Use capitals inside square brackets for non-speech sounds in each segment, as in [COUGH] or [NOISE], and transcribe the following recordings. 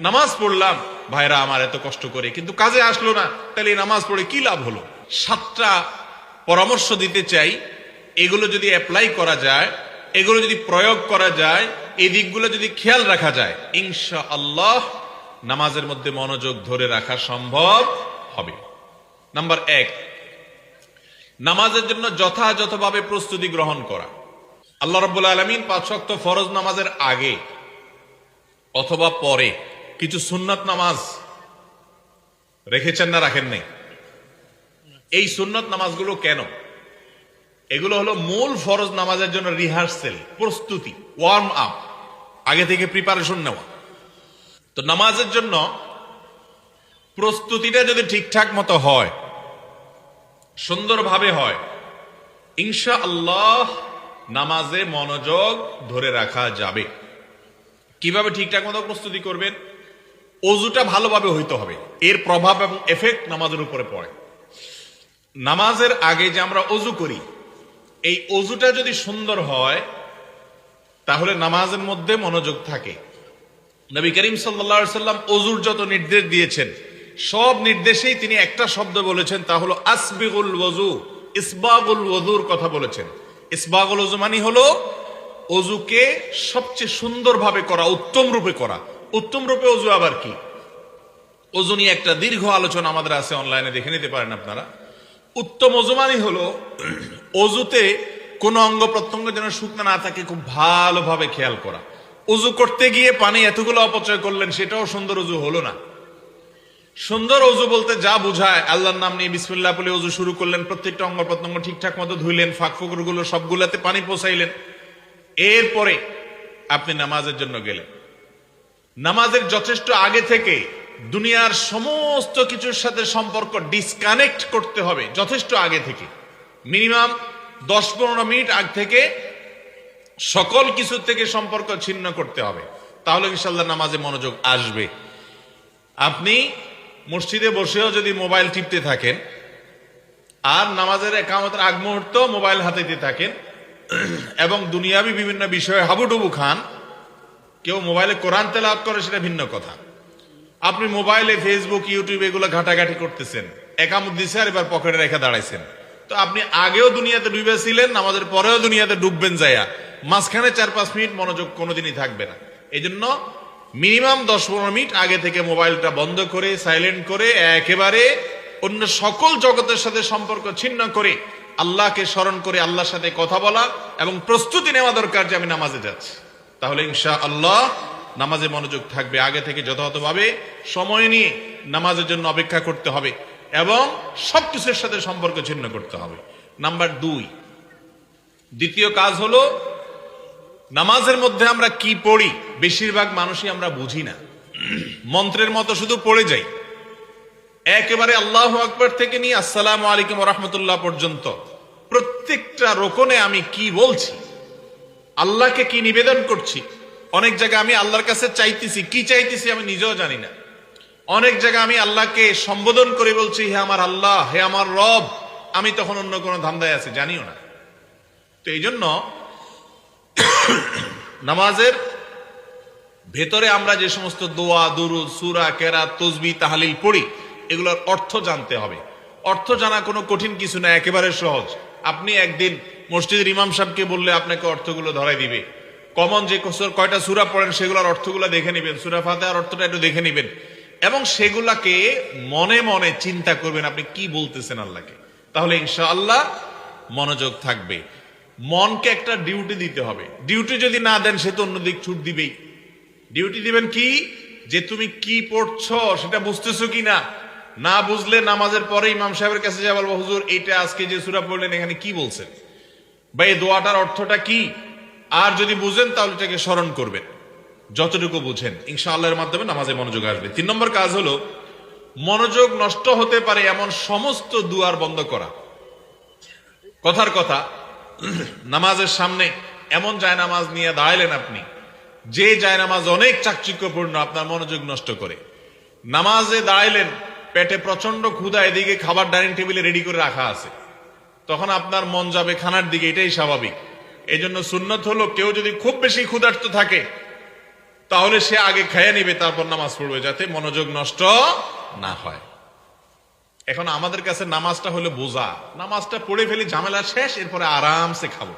নামাজ পড়লাম। ভাইরা, আমার এত কষ্ট করে, কিন্তু কাজে আসলো না। তাহলে নামাজ পড়ে কি লাভ হলো? সাতটা পরামর্শ দিতে চাই। এগুলো যদি অ্যাপ্লাই করা যায়, এগুলো যদি প্রয়োগ করা যায়, এই দিকগুলো যদি খেয়াল রাখা যায় ইনশা আল্লাহ নামাজের মধ্যে মনোযোগ ধরে রাখা সম্ভব হবে। নাম্বার এক, নামাজের জন্য যথাযথভাবে প্রস্তুতি গ্রহণ করা। আল্লাহ রব্বুল আলমিন পাঁচ ওয়াক্ত ফরজ নামাজের আগে অথবা পরে কিছু সুন্নত নামাজ রেখেছেন না রাখেন নাই? এই সুন্নত নামাজগুলো কেন? এগুলো হলো মূল ফরজ নামাজের জন্য রিহার্সেল, প্রস্তুতি ওয়ার্ম আপ আগে থেকে প্রিপারেশন নেওয়া। তো নামাজের জন্য প্রস্তুতিটা যদি ঠিকঠাক মতো হয়, সুন্দরভাবে হয় ইনশা আল্লাহ নামাজে মনোযোগ ধরে রাখা যাবে। কীভাবে ঠিকঠাক মতো প্রস্তুতি করবেন? অজুটা ভালোভাবে হইতে হবে। এর প্রভাব এবং এফেক্ট নামাজের উপরে পড়ে। নামাজের আগে যে আমরা অজু করি, এই অজুটা যদি সুন্দর হয়, তাহলে নামাজের মধ্যে মনোযোগ থাকে। নবী করিম সাল্লা সাল্লাম অজুর যত নির্দেশ দিয়েছেন, সব নির্দেশেই তিনি একটা শব্দ বলেছেন, তা হলো আসবিগুল ওজু ইসবাগুল ওজুর কথা বলেছেন। ইসবাগুল ওজু মানে হলো অজুকে সবচেয়ে সুন্দরভাবে করা উত্তম রূপে করা। উত্তম রূপে অজু আবার কি? অজু নিয়ে একটা দীর্ঘ আলোচনা আমাদের আছে অনলাইনে দেখে নিতে পারেন আপনারা। উত্তম অজু মানে হলো, [CLEARS THROAT] অজুতে কোনো অঙ্গ প্রত্যঙ্গ যেন শুকনো না থাকে, খুব ভালোভাবে খেয়াল করা। উজু করতে গিয়ে পানি এতগুলো অপচয় করলেন, সেটাও সুন্দর উজু হলো না। সুন্দর অজু বলতে যা বুঝায়, আল্লাহর নাম নিয়ে বিসমিল্লাহ বলে অজু শুরু করলেন, প্রত্যেকটা অঙ্গ প্রত্যঙ্গ ঠিকঠাক মতো ধুইলেন, ফাঁক ফুকরগুলো সবগুলাতে পানি পৌঁছাইলেন এরপরে আপনি নামাজের জন্য গেলেন। নামাজের যথেষ্ট আগে থেকে দুনিয়ার সমস্ত কিছুর সাথে সম্পর্ক ডিসকানেক্ট করতে হবে, যথেষ্ট আগে থেকে। মিনিমাম দশ পনেরো মিনিট আগ থেকে সকল কিছু থেকে সম্পর্ক ছিন্ন করতে হবে। তাহলে ইনশাল্লাহ নামাজে মনোযোগ আসবে। আপনি মসজিদে বসেও যদি মোবাইল টিপতে থাকেন, আর নামাজের একামতের আগ মুহূর্ত মোবাইল হাতে দিতে থাকেন, এবং দুনিয়াবি বিভিন্ন বিষয়ে হাবুডুবু খান কেউ মোবাইলে কোরআন তেলাওয়াত করে সেটা ভিন্ন কথা। আপনি মোবাইলে ফেসবুক ইউটিউব এগুলো ঘাটাঘাটি করতেছেন। একামত দিছে আর এবার পকেটে রেখে দাঁড়াইছেন। তো আপনি আগেও দুনিয়াতে ডুবেছিলেন আমাদের পরেও দুনিয়াতে ডুববেন যাইয়া মাঝখানে চার পাঁচ মিনিট মনোযোগ কোনোদিনই থাকবে না। এই জন্য মিনিমাম দশ পনেরো মিনিট আগে থেকে মোবাইলটা বন্ধ করে, সাইলেন্ট করে, একেবারে অন্য সকল জগতের সাথে সম্পর্ক ছিন্ন করে, আল্লাহকে স্মরণ করে, আল্লাহর সাথে কথা বলা এবং প্রস্তুতি নেওয়া দরকার যে আমি নামাজে যাচ্ছি। তাহলে ইনশা আল্লাহ নামাজে মনোযোগ থাকবে। আগে থেকে যথাযথভাবে সময় নিয়ে নামাজের জন্য অপেক্ষা করতে হবে এবং সবকিছুর সাথে সম্পর্ক ছিন্ন করতে হবে। নাম্বার দুই, দ্বিতীয় কাজ হলো নামাজের মধ্যে আমরা কি পড়ি? বেশিরভাগ মানুষই আমরা বুঝি না। মন্ত্রের মতো শুধু পড়ে যাই। একেবারে আল্লাহ আকবর থেকে নিয়ে আসসালাম আলাইকুম রহমতুল্লাহ পর্যন্ত প্রত্যেকটা রোকনে আমি কি বলছি? আল্লাহকে কি নিবেদন করছি? অনেক জায়গায় আমি আল্লাহর কাছে চাইতেছি। কি চাইতেছি আমি নিজেও জানি না। অনেক জায়গায় আমি আল্লাহকে সম্বোধন করে বলছি, হে আমার আল্লাহ, হে আমার রব। আমি তখন অন্য কোনো ধান্দায় আছি, জানিও না। তো এই জন্য [COUGHS] নামাজের ভেতরে আমরা যে সমস্ত দোয়া, দুরুদ, সুরা কেরা তসবি তাহালিল পড়ি, এগুলোর অর্থ জানতে হবে। অর্থ জানা কোনো কঠিন কিছু না, একেবারে সহজ। আপনি একদিন মসজিদের ইমাম সাহেবকে বললে আপনাকে অর্থগুলো ধরাই দিবে। কমন যে কোসর কয়টা সুরা পড়েন সেগুলোর অর্থগুলো দেখে নেবেন। সুরা ফাতেহার অর্থটা একটু দেখে নেবেন। এবং সেগুলাকে মনে মনে চিন্তা করবেন, আপনি কি বলতেছেন আল্লাহকে? তাহলে ইনশাআল্লাহ মনোযোগ থাকবে। মনকে একটা ডিউটি দিতে হবে। ডিউটি যদি না দেন সে তো অন্যদিক ছুট দিবেই। ডিউটি দিবেন কি? যে তুমি কি পড়ছ সেটা বুঝতেছো কি না? না বুঝলে নামাজের পরে ইমাম সাহেবের কাছে যা বলব, হুজুর, এইটা আজকে যে সুরা পড়লেন, এখানে কি বলছেন? বা এই দোয়াটার অর্থটা কি? আর যদি বুঝেন, তাহলে এটাকে স্মরণ করবেন। যতটুকু বুঝেন ইনশা আল্লাহর মাধ্যমে নামাজে মনোযোগ আসবে। তিন নম্বর কাজ হলো, মনোযোগ নষ্ট হতে পারে এমন সমস্ত দুয়ার বন্ধ করা। কথার কথা, নামাজের সামনে এমন যায় নামাজ নিয়ে দাঁড়াইলেন আপনি, যে যায় নামাজ অনেক চাকচিক্যপূর্ণ, আপনার মনোযোগ নষ্ট করে। নামাজে দাঁড়াইলেন, পেটে প্রচণ্ড ক্ষুধা, এদিকে খাবার ডাইনিং টেবিলে রেডি করে রাখা আছে। তখন আপনার মন যাবে খানার দিকে, এটাই স্বাভাবিক। এই জন্য সুন্নত হলো, কেউ যদি খুব বেশি ক্ষুধার্ত থাকে, তাহলে সে আগে খেয়ে নিবে, তারপর নামাজ পড়বে, যাতে মনোযোগ নষ্ট না হয়। এখন আমাদের কাছে নামাজটা হলো বোঝা। নামাজটা পড়ে ফেলি, ঝামেলা শেষ, এরপরে আরামসে খাব।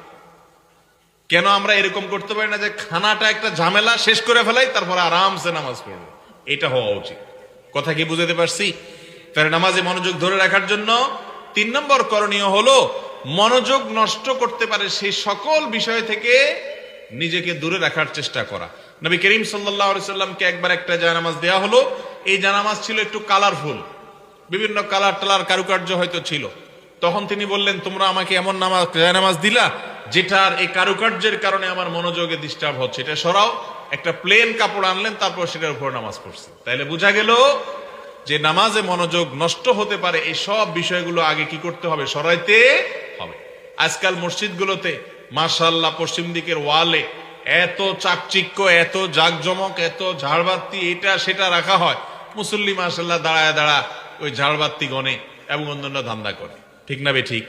কেন আমরা এরকম করতে পারি না যে খানাটা একটা ঝামেলা শেষ করে ফেলাই, তারপরে আরামসে নামাজ পড়ব? এটা হওয়া উচিত। কথা কি বুঝাতে পারছি? তাহলে নামাজে মনোযোগ ধরে রাখার জন্য তিন নম্বর করণীয় হলো, মনোযোগ নষ্ট করতে পারে সেই সকল বিষয় থেকে নিজেকে দূরে রাখার চেষ্টা করা। নবী করিম সাল্লাহ সাল্লামকে একবার একটা জানামাজ দেওয়া হলো। এই জানামাজ ছিল একটু কালারফুল বিভিন্ন কালার টালার কারুকার্য হয়তো ছিল। তখন তিনি বললেন, তোমরা আমাকে এমন নামাজ নামাজ দিলা, যেটার এই কারুকার্যের কারণে আমার মনোযোগে ডিস্টার্ব হচ্ছে। এটা সরাও, একটা প্লেন কাপড় আনলেন, তারপর সেটার উপর নামাজ পড়ছে তাইলে বোঝা গেল যে নামাজে মনোযোগ নষ্ট হতে পারে, এই সব বিষয়গুলো আগে কি করতে হবে? সরাইতে হবে। আজকাল মসজিদগুলোতে মার্শাল্লাহ পশ্চিম দিকের ওয়ালে এত চাকচিক্য, এত জাকজমক, এত ঝাড়বাতি, এটা সেটা রাখা হয়। মুসল্লি মার্শাল্লাহ দাঁড়ায় দাঁড়া ওই ঝাড়বাতি গনে এবং অন্যান্য ধান্দা করে। ঠিক না বে ঠিক?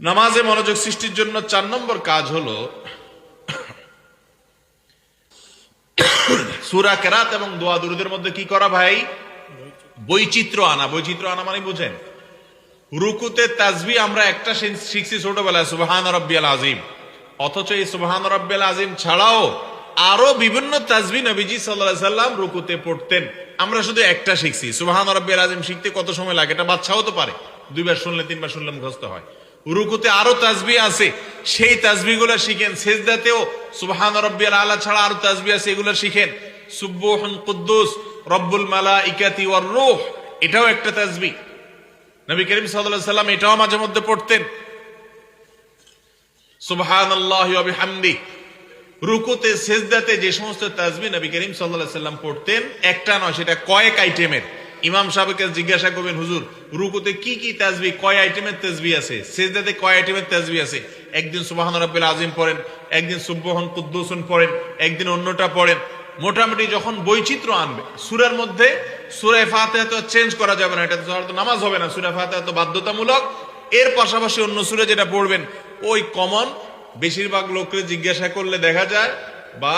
নামাজে মনোযোগ সৃষ্টির জন্য চার নম্বর কাজ হলো [COUGHS] সুরা কেরাত এবং দোয়া দুরুদের মধ্যে কি করা ভাই? বৈচিত্র্য আনা। বৈচিত্র্য আনা মানে বুঝেন। রুকুতে তাজবি আমরা একটা শিখছি ছোটবেলায়, সুবহান রব্বিয়াল আজিম অথচ এই সুবহান রব্বিয়াল আজিম ছাড়াও আরও বিভিন্ন তাজবি নবীজি সাল্লাহ সাল্লাম রুকুতে পড়তেন। আমরা শুধু একটা শিখছি। সুবহান রব্বিয়াল আজিম শিখতে কত সময় লাগে? এটা বাচ্চাও তো পারে। দুইবার শুনলে, তিনবার শুনলে মুখস্থ হয়। রুকুতে আরও তাজবি আছে। সেই তাজবি গুলো শিখেন। সেজদাতেও সুবহান রব্বিয়াল আলা ছাড়া আরও তাজবি আছে, এগুলো শিখেন। সুব্বুহুন কুদ্দুস রব্বুল মালা ইকাতি ওয়ার রূহ, এটাও একটা তাজবি। নবী করিম সাল্লাম এটাও মাঝে মধ্যে পড়তেন। সুবহান আল্লাহ হামদি রুকুতে, সেজদাতে যে সমস্ত তাজবি নবী করিম সাল্লাল্লাহু সাল্লাম পড়তেন, একটা নয়, সেটা কয়েক আইটেমের। ইমাম সাহেবকে জিজ্ঞাসা করবেন, হুজুর, রুকুতে কি কি তাজবি, কয় আইটেমের তাজবি আছে? সেজদাতে কয় আইটেমের তাজবি আছে? একদিন সুবহান রাব্বিল আযীম পড়েন, একদিন সুবহান কুদ্দুসুন পড়েন, একদিন অন্যটা পড়েন। মোটামুটি যখন বৈচিত্র্য আনবে, সুরের মধ্যে সুরে ফাতে তো চেঞ্জ করা যাবে না, এটা তো নামাজ হবে না সুরে ফাতে তো বাধ্যতামূলক। এর পাশাপাশি অন্য সুরে যেটা পড়বেন, ওই কমন বেশিরভাগ লোককে জিজ্ঞাসা করলে দেখা যায় বা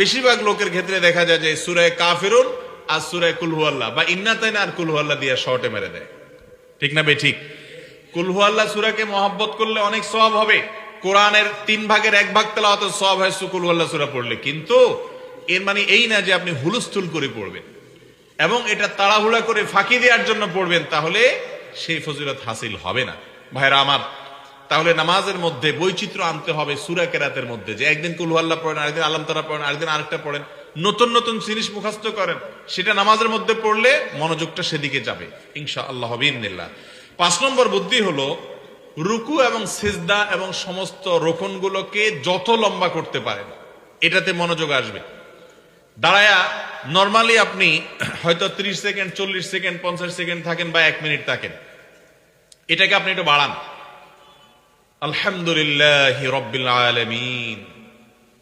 বেশিরভাগ লোকের ক্ষেত্রে দেখা যায় যে সুরায় কাফিরুন আর সুরায় কুলহুয়াল্লাহ বা ইন্নাতাইন আর কুলহুয়াল্লাহ দিয়ে শর্টে মেরে দেয়। ঠিক না বে, ঠিক? কুলহুয়াল্লাহ সুরাকে মহব্বত করলে অনেক সব হবে। কোরআনের তিন ভাগের এক ভাগ তেলাওয়াত সব হয় সুকুলহুয়াল্লাহ সুরা পড়লে। কিন্তু এর মানে এই না যে আপনি হুলস্থুল করে পড়বেন। এবং এটা তাড়াহুড়া করে ফাঁকি দেওয়ার জন্য পড়বেন, তাহলে সেই ফজিলত হাসিল হবে না। ভাইরা আমার, তাহলে নামাজের মধ্যে বৈচিত্র্য আনতে হবে সুরা কেরাতের মধ্যে। যে একদিন কুলহুয়াল্লাহ পড়েন, আরেকদিন আলম তারা পড়েন, আরেকদিন আরেকটা পড়েন। নতুন নতুন জিনিস মুখস্থ করেন। সেটা নামাজের মধ্যে পড়লে মনোযোগটা সেদিকে যাবে ইনশা আল্লাহ হবিন্নিল্লাহ পাঁচ নম্বর বুদ্ধি হলো, রুকু এবং সিজদা এবং সমস্ত রোকনগুলোকে যত লম্বা করতে পারেন, এটাতে মনোযোগ আসবে। দাঁড়ায়া নর্মালি আপনি হয়তো ত্রিশ সেকেন্ড, চল্লিশ সেকেন্ড, পঞ্চাশ সেকেন্ড থাকেন বা এক মিনিট থাকেন। এটাকে আপনি একটু বাড়ান। আলহামদুলিল্লাহ রব্বিল আলমিন।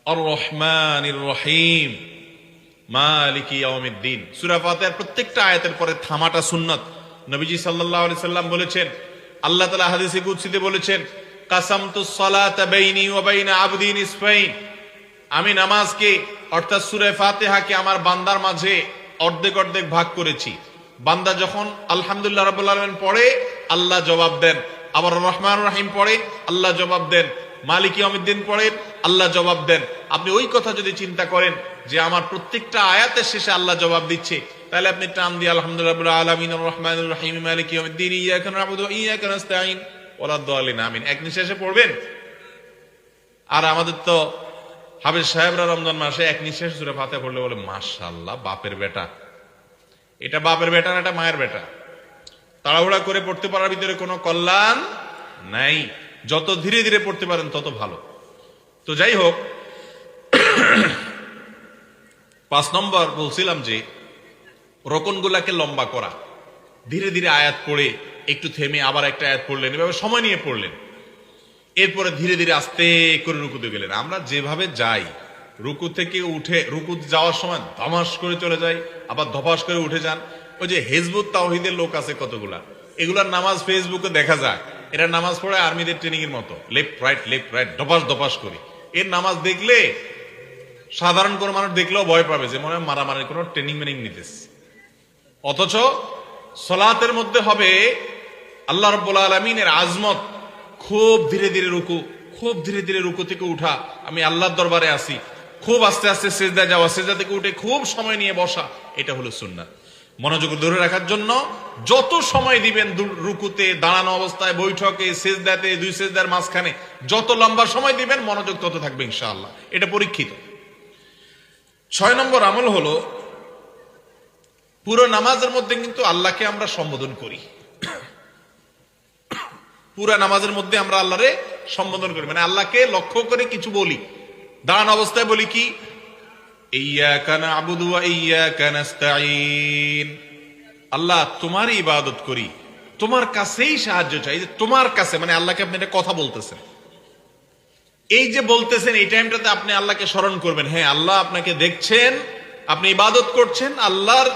রহমান রহিম মালিকি ইয়াউমিদ্দিন। সূরা ফাতিহার প্রত্যেকটা আয়াতের পরে থামাটা সুন্নত। নবীজি সাল্লাল্লাহু আলাইহি সাল্লাম বলেছেন, আল্লাহ তাআলা হাদিসে কুদসিতে বলেছেন, কাসামতু সালাতা বাইনি ওয়া বাইনা আবদি নিসফাইন। আমি নামাজকে অর্থাৎ সুরে ফাতেহাকে আমার বান্দার মাঝে অর্ধেক অর্ধেক ভাগ করেছি। বান্দা যখন আলহামদুল্লাহ রাব্বুল আলমেন পড়ে, আল্লাহ জবাব দেন। আবার রহমান রহিম পড়ে, আল্লাহ জবাব দেন। মালিক অমিদ্দিন পড়েন, আল্লাহ জবাব দেন। আপনি ওই কথা যদি চিন্তা করেন যে আমার প্রত্যেকটা আয়াতের শেষে আল্লাহ জবাব দিচ্ছে, তাহলে আপনি টান দিয়ে আলহামদুলিল্লাহ আলামিন আর রহমানুর রহিম, মালিক আমিন। এক নিঃশ্বাসে পড়বেন? আর আমাদের তো হাবিজ সাহেবরা রমজান মাসে এক নিঃশ্বাস সুরে ফাতে পড়লে বলে মাশাল্লাহ বাপের বেটা। এটা বাপের বেটা না এটা মায়ের বেটা? তাড়াহুড়া করে পড়তে পারার ভিতরে কোনো কল্যাণ নাই। যত ধীরে ধীরে পড়তে পারেন, তত ভালো। তো যাই হোক, পাঁচ নম্বর বলছিলাম যে, রকনগুলাকে লম্বা করা। ধীরে ধীরে আয়াত পড়ে, একটু থেমে আবার একটা আয়াত পড়লেন। এভাবে সময় নিয়ে পড়লেন। এরপরে ধীরে ধীরে আস্তে করে রুকুতে গেলেন। আমরা যেভাবে যাই, রুকু থেকে উঠে, রুকু যাওয়ার সময় ধমাস করে চলে যাই, আবার ধপাস করে উঠে যান। ওই যে হেজবুত তাওহিদের লোক আছে কতগুলা? এগুলার নামাজ ফেসবুকে দেখা যায় এরা নামাজ পড়ে আর্মিদের ট্রেনিং এর মতো। লেফট, রাইট লেফট, রাইট, ধপাস ধপাস করে। এর নামাজ দেখলে সাধারণ কোনো মানুষ দেখলেও ভয় পাবে যে মনে হয় মারামারির কোনো ট্রেনিং মেনিং নিতেছে। অথচ সলাতের মধ্যে হবে আল্লাহ রব্বুল আলমিনের আজমত। খুব ধীরে ধীরে রুকু, খুব ধীরে ধীরে রুকু থেকে উঠা। আমি আল্লাহর দরবারে আসি। খুব আস্তে আস্তে সেজদা যাওয়া, সেজদা থেকে উঠে খুব সময় নিয়ে বসা, এটা হলো সুন্নাত। মনোযোগ ধরে রাখার জন্য যত সময় দিবেন রুকুতে, দাঁড়ানো অবস্থায়, বৈঠকে, সেজদাতে, দুই সেজদার মাঝখানে, যত লম্বা সময় দিবেন, মনোযোগ তত থাকবে ইনশাআল্লাহ। এটা পরীক্ষিত। ছয় নম্বর আমল হলো, পুরো নামাজের মধ্যে কিন্তু আল্লাহকে আমরা সম্বোধন করি। পুরো নামাজের মধ্যে আমরা আল্লাহরে সম্বোধন করি। মানে আল্লাহকে লক্ষ্য করে কিছু বলি। দাঁড়ান অবস্থায় বলি কি? আল্লাহ, তোমারই ইবাদত করি। তোমার কাছেই সাহায্য চাই। যে তোমার কাছে মানে আল্লাহকে আপনি এটা কথা বলতেছেন। এই যে বলতেছেন, এই টাইমটাতে আপনি আল্লাহকে স্মরণ করবেন। হ্যাঁ আল্লাহ আপনাকে দেখছেন, আপনি ইবাদত করছেন, আল্লাহর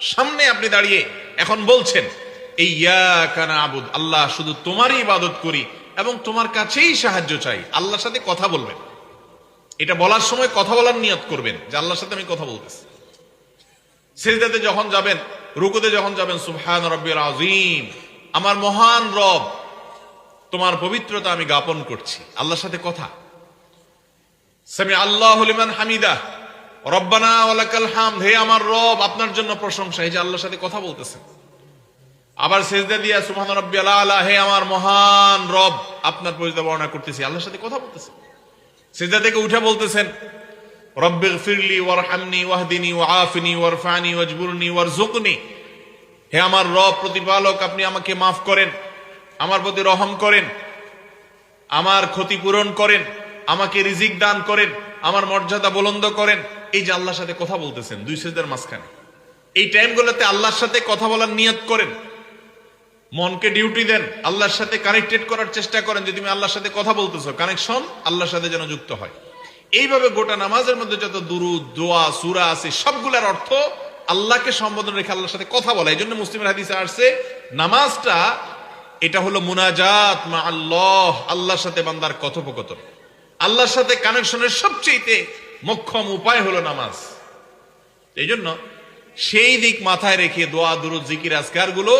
সামনে আপনি দাঁড়িয়ে এখন বলছেন। এই কানা আবুদ আল্লাহ শুধু তোমারই ইবাদত করি এবং তোমার কাছেই সাহায্য চাই। আল্লাহর সাথে কথা বলবেন। এটা বলার সময় কথা বলার নিয়ত করবেন যে আল্লাহর সাথে আমি কথা বলতেছি। সিজদাতে যখন যাবেন, রুকুতে যখন যাবেন, সুবহান রব্বিল আজিম আমার মহান রব, তোমার পবিত্রতা আমি জ্ঞাপন করছি। আল্লাহর সাথে কথা। সামি আল্লাহ হামিদা, রব্বানা ওয়ালাকাল হামদ, হে আমার রব, আপনার জন্য প্রশংসা, এই যে আল্লাহর সাথে কথা বলতেছেন। আবার সেজদা দিয়া সুবহান রাব্বিয়াল আলা হে আমার মহান রব, আপনার পরিচিত বর্ণনা করতেছি। আল্লাহর সাথে কথা বলতেছেন। সেজদা থেকে উঠে বলতেছেন রব্বিগ ফিরলি ওয়ারহামনি, ওয়াহদিনি, ওয়াআফিনি, ওয়ারফানি, ওয়াজবুরনি ওয়ারজুকনি হে আমার রব, প্রতিপালক, আপনি আমাকে মাফ করেন, আমার প্রতি রহম করেন, আমার ক্ষতি পূরণ করেন, আমাকে রিজিক দান করেন, আমার মর্যাদা বুলন্দ করেন। এই যে আল্লাহর সাথে কথা বলতেছেন, দুই সেজদার মাঝখানে। এই টাইমগুলোতে আল্লাহর সাথে কথা বলার নিয়ত করেন। মনকে ডিউটি দেন, আল্লাহর সাথে কানেক্টেড করার চেষ্টা করেন যে তুমি আল্লাহর সাথে কথা বলতেছো কানেকশন আল্লাহর সাথে যেন যুক্ত হয়। এইভাবে গোটা নামাজের মধ্যে যত দুরু দোয়া, সুরা আছে, সবগুলোর অর্থ আল্লাহকে সম্বোধন রেখে আল্লাহর সাথে কথা বলা। এই জন্য মুসলিমের হাদিসে আসছে, নামাজটা এটা হলো মুনাজাত মা আল্লাহ আল্লাহর সাথে বান্দার কথোপকথন। আল্লাহর সাথে কানেকশনের সবচেয়ে মোক্ষম উপায় হলো নামাজ। এই জন্য সেই দিক মাথায় রেখে দোয়া, দুরুদ, জিকির আজকারগুলো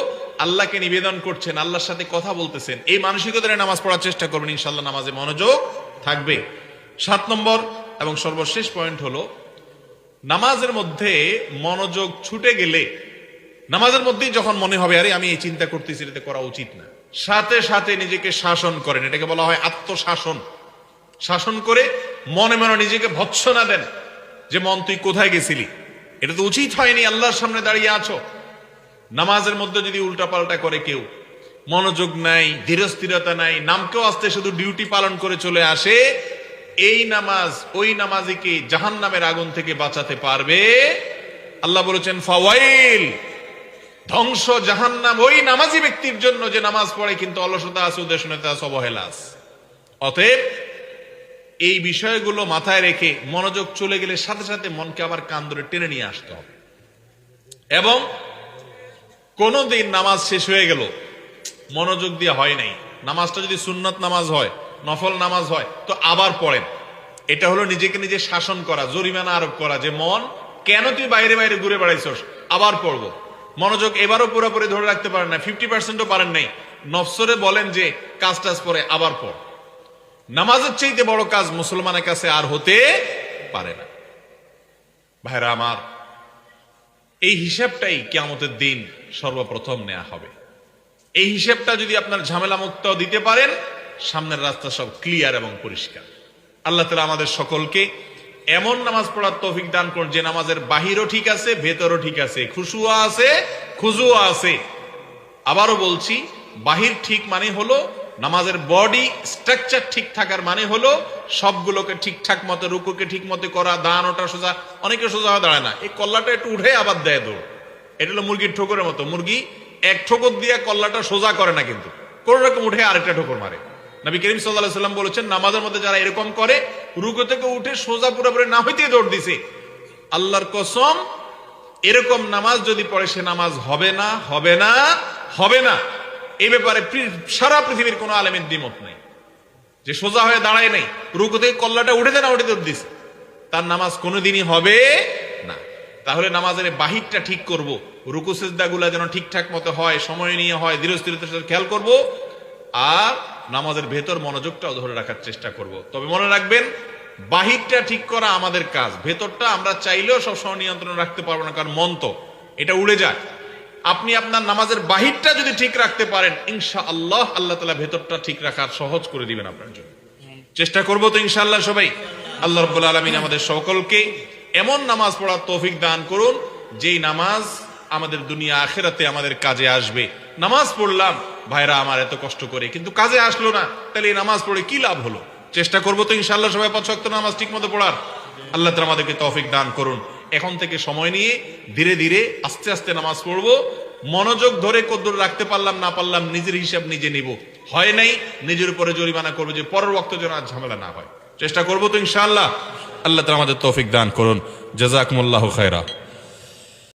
আল্লাহকে নিবেদন করছেন, আল্লাহর সাথে কথা বলতেছেন, এই মানসিকতায় নামাজ পড়ার চেষ্টা করবেন ইনশাল্লাহ নামাজে মনোযোগ থাকবে। সাত নম্বর এবং সর্বশেষ পয়েন্ট হলো, নামাজের মধ্যে মনোযোগ ছুটে গেলে, নামাজের মধ্যেই যখন মনে হবে, আরে আমি এই চিন্তা করতেছি এটা করা উচিত না। সাথে সাথে নিজেকে শাসন করেন, এটাকে বলা হয় আত্মশাসন। শাসন করে মনে মনে নিজেকে ভৎসনা দেন, যে মন তুই কোথায় গেছিলি? এটা তো উচিত হয়নি, আল্লাহর সামনে দাঁড়িয়ে আছো। নামাজের মধ্যে যদি উল্টাপাল্টা করে কেউ, মনোযোগ নাই, ধীরস্থিরতা নাই, নামকেও আসতে শুধু ডিউটি পালন করে চলে আসে, এই নামাজ, ওই নামাজিকে জাহান নামের আগুন থেকে বাঁচাতে পারবে। আল্লাহ বলেছেন, ফাওয়াইল, ধ্বংস জাহান্নাম ওই নামাজি ব্যক্তির জন্য যে নামাজ পড়ে, কিন্তু অলসতা আছে, উদ্দেশ্যতা আছে, অবহেলা আছে। অতএব, এই বিষয়গুলো মাথায় রেখে মনোযোগ চলে গেলে সাথে সাথে মনকে আবার কান ধরে টেনে নিয়ে আসতে হবে। এবং কোনদিন নামাজ শেষ হয়ে গেল। মনোযোগ দিয়ে হয় নাই। নামাজটা যদি সুন্নত নামাজ হয়, নফল নামাজ হয়, তো আবার পড়েন। এটা হলো নিজেকে নিজে শাসন করা, জরিমানা আরোপ করা, যে মন, কেন তুই বাইরে বাইরে ঘুরে বেড়াইছস? আবার পড়ব। মনোযোগ এবারও পুরোপুরি ধরে রাখতে পারেন না ফিফটি পার্সেন্টও পারেন নাই। নফসরে বলেন যে কাজ টাজ পরে আবার পড়। নামাজের চাইতে বড় কাজ মুসলমানের কাছে আর হতে পারে না। ভাইরা আমার এই হিসাবটাই কেমতের দিন সর্বপ্রথম নেওয়া হবে। এই হিসেবটা যদি আপনার ঝামেলা মুক্ত দিতে পারেন, সামনের রাস্তা সব ক্লিয়ার এবং পরিষ্কার। আল্লাহ তালা আমাদের সকলকে এমন নামাজ পড়ার তৌফিক দান করুন, যে নামাজের বাহিরও ঠিক আছে, ভেতরও ঠিক আছে। খুশুয়া আছে, খুজুয়া আছে। আবারও বলছি, বাহির ঠিক মানে হলো নামাজের বডি স্ট্রাকচার ঠিক থাকার মানে হলো সবগুলোকে ঠিকঠাক মতো, রুকুকে ঠিক মতো করা, দান ওটা সোজা, অনেকে সোজা হয়ে দাঁড়ায় না। এই কল্লাটা একটু উঠে আবার দেয় দৌড়। এটা হলো মুরগির ঠোকরের মতো। মুরগি এক ঠোকর দিয়ে কল্লাটা সোজা করে না কিন্তু। কোন রকম উঠে আরেকটা ঠোকর মারে। নবী করিম সাল্লাহ সাল্লাম বলেছেন, নামাজের মধ্যে যারা এরকম করে, রুকু থেকে উঠে সোজা পুরোপুরি না হইতে দৌড় দিছে। আল্লাহর কসম, এরকম নামাজ যদি পড়ে, সে নামাজ হবে না হবে না হবে না। এই ব্যাপারে সারা পৃথিবীর কোনো আলেমের দ্বিমত নেই। যে সোজা হয়ে দাঁড়ায় নেই রুকু থেকে কল্লাটা উঠে দেয় না উঠে দৌড় দিছে। তার নামাজ কোনোদিনই হবে না। তাহলে নামাজের বাহিরটা ঠিক করব, রুকু গুলা যেন ঠিকঠাক মতো হয়, সময় নিয়ে হয়, ধীরস্থিরতার সাথে খেয়াল করব, আর নামাজের ভেতর মনোযোগটাও ধরে রাখার চেষ্টা করব। তবে মনে রাখবেন, বাহিরটা ঠিক করা আমাদের কাজ। ভেতরটা আমরা চাইলেও সবসময় নিয়ন্ত্রণ রাখতে পারব না, কারণ মন তো। এটা উড়ে যায়। আপনি আপনার নামাজের বাহিরটা যদি ঠিক রাখতে পারেন ইনশা আল্লাহ আল্লাহ তালা ভেতরটা ঠিক রাখার সহজ করে দিবেন আপনার জন্য। চেষ্টা করব তো ইনশাআল্লাহ সবাই। আল্লাহ রব্বুল আলমিন আমাদের সকলকে এমন নামাজ পড়ার তৌফিক দান করুন, যেই নামাজ আমাদের দুনিয়া আখেরাতে আমাদের কাজে আসবে। নামাজ পড়লাম, ভাইরা আমার এত কষ্ট করে, কিন্তু কাজে আসলো না, তাহলে এই নামাজ পড়ে কি লাভ হলো? চেষ্টা করব তো ইনশাআল্লাহ সবাই পাঁচ নামাজ ঠিক মতো পড়ার। আল্লাহ তালা আমাদেরকে তৌফিক দান করুন। এখন থেকে সময় নিয়ে ধীরে ধীরে আস্তে আস্তে নামাজ পড়ব। মনোযোগ ধরে কদ্দুর রাখতে পারলাম, না পারলাম, নিজের হিসাব নিজে নিব। হয় নাই, নিজের উপরে জরিমানা করব যে পরের বক্ত যেন আর ঝামেলা না হয়। চেষ্টা করব তো ইনশাআল্লাহ। আল্লাহ তালা আমাদের তৌফিক দান করুন। জাজাকুমুল্লাহ খায়রা।